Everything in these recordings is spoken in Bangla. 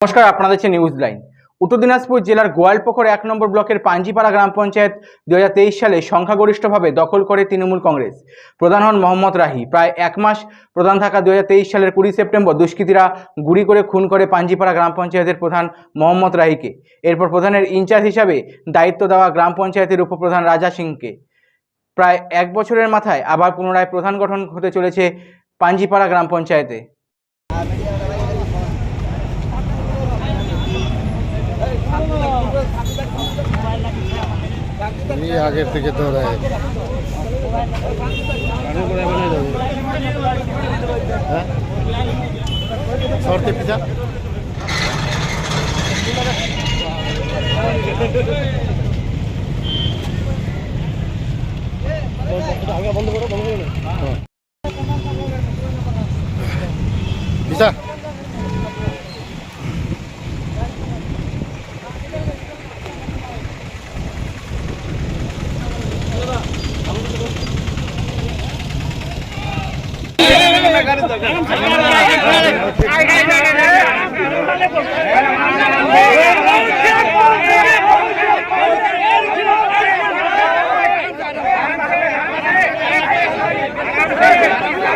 নমস্কার আপনাদের হচ্ছে নিউজ লাইন উত্তর দিনাজপুর জেলার গোয়ালপুকুর এক নম্বর ব্লকের পাঞ্জিপাড়া গ্রাম পঞ্চায়েত দুহাজার তেইশ সালে সংখ্যাগরিষ্ঠভাবে দখল করে তৃণমূল কংগ্রেস। প্রধান হন মোহাম্মদ রাহি। প্রায় এক মাস প্রধান থাকা দুহাজার তেইশ সালের কুড়ি সেপ্টেম্বর দুষ্কৃতীরা গুলি করে খুন করে পাঞ্জিপাড়া গ্রাম পঞ্চায়েতের প্রধান মোহাম্মদ রাহিকে। এরপর প্রধানের ইনচার্জ হিসাবে দায়িত্ব দেওয়া গ্রাম পঞ্চায়েতের উপপ্রধান রাজা সিংকে। প্রায় এক বছরের মাথায় আবার পুনরায় প্রধান গঠন হতে চলেছে পাঞ্জিপাড়া গ্রাম পঞ্চায়েতে। এই আগের থেকে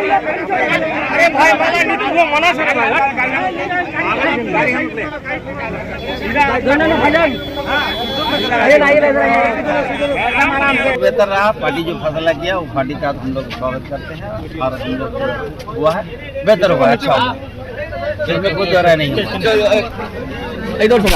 अरे भाई मला मी तुला मना बेहतर तो रहा पार्टी जो फैसला किया वो पार्टी का हम लोग स्वागत करते हैं और हम लोग हुआ है। बेहतर हुआ अच्छा है अच्छा जिसमें इसमें कोई जरा नहीं। इधर से